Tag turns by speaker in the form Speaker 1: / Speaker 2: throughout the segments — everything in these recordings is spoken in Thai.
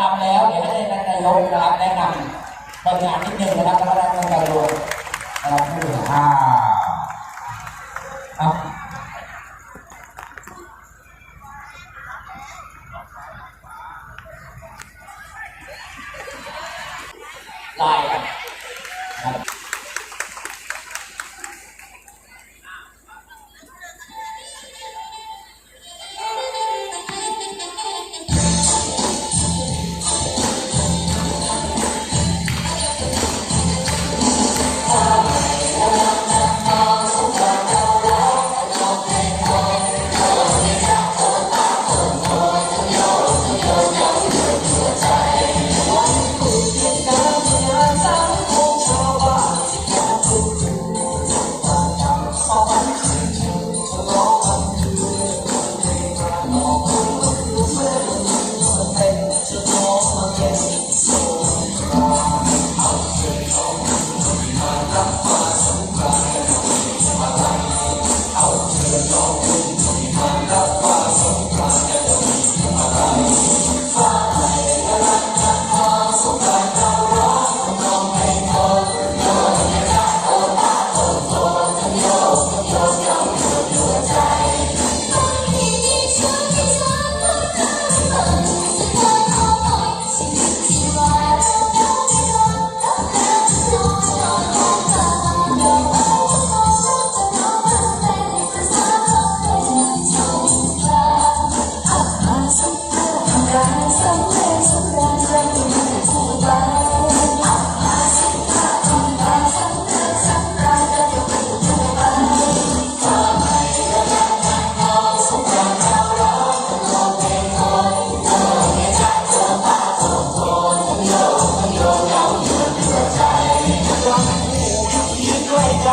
Speaker 1: นำแล้วเดี๋ยวให้ท่านนายกนะครับแนะนำผลงานนิดนึงนะครับแล้วก็ท่านนายกนะครับผู้บริหารอ่าเอาลาย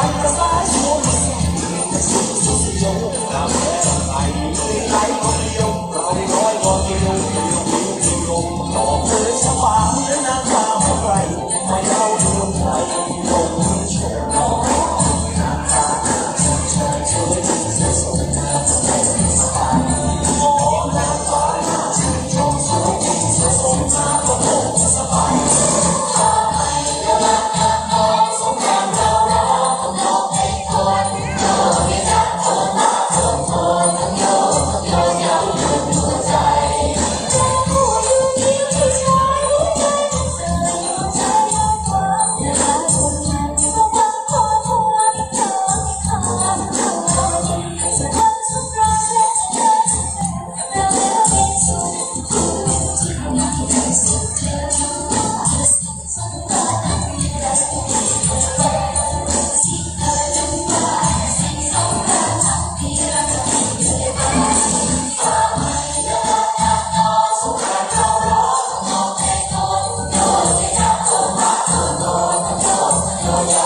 Speaker 2: 三个三，我们三个的心都。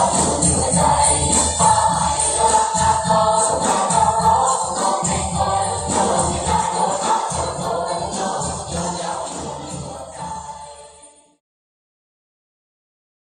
Speaker 3: Wow.